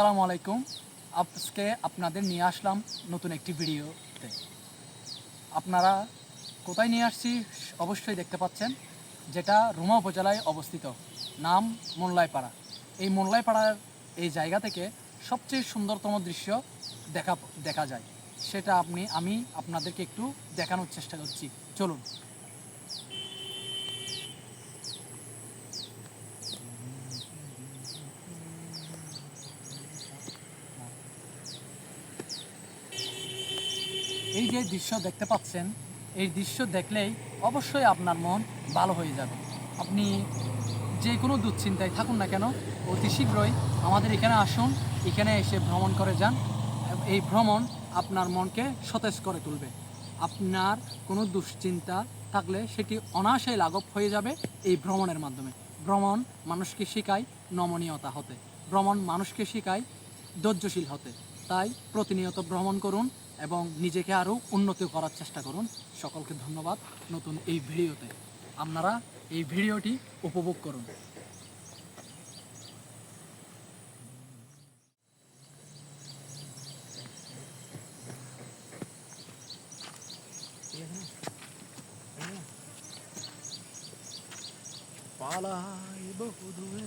আসসালামু আলাইকুম। আজকে আপনাদের নিয়ে আসলাম নতুন একটি ভিডিওতে। আপনারা কোথায় নিয়ে আসছি অবশ্যই দেখতে পাচ্ছেন, যেটা রুমা উপজেলায় অবস্থিত। নাম মোল্লাইপাড়া। এই মোল্লাইপাড়ার এই জায়গা থেকে সবচেয়ে সুন্দরতম দৃশ্য দেখা দেখা যায়। সেটা আপনি, আমি আপনাদেরকে একটু দেখানোর চেষ্টা করছি। চলুন। এই যে দৃশ্য দেখতে পাচ্ছেন, এই দৃশ্য দেখলেই অবশ্যই আপনার মন ভালো হয়ে যাবে। আপনি যে কোনো দুশ্চিন্তায় থাকুন না কেন, অতি শীঘ্রই আমাদের এখানে আসুন, এখানে এসে ভ্রমণ করে যান। এই ভ্রমণ আপনার মনকে সতেজ করে তুলবে। আপনার কোনো দুশ্চিন্তা থাকলে সেটি অনায়াসে লাঘব হয়ে যাবে এই ভ্রমণের মাধ্যমে। ভ্রমণ মানুষকে শেখায় নমনীয়তা হতে। ভ্রমণ মানুষকে শেখায় ধৈর্যশীল হতে। তাই প্রতিনিয়ত ভ্রমণ করুন এবং নিজেকে আরও উন্নতি করার চেষ্টা করুন। সকলকে ধন্যবাদ নতুন এই ভিডিওতে। আপনারা এই ভিডিওটি উপভোগ করুন। পালাই বহুদূরে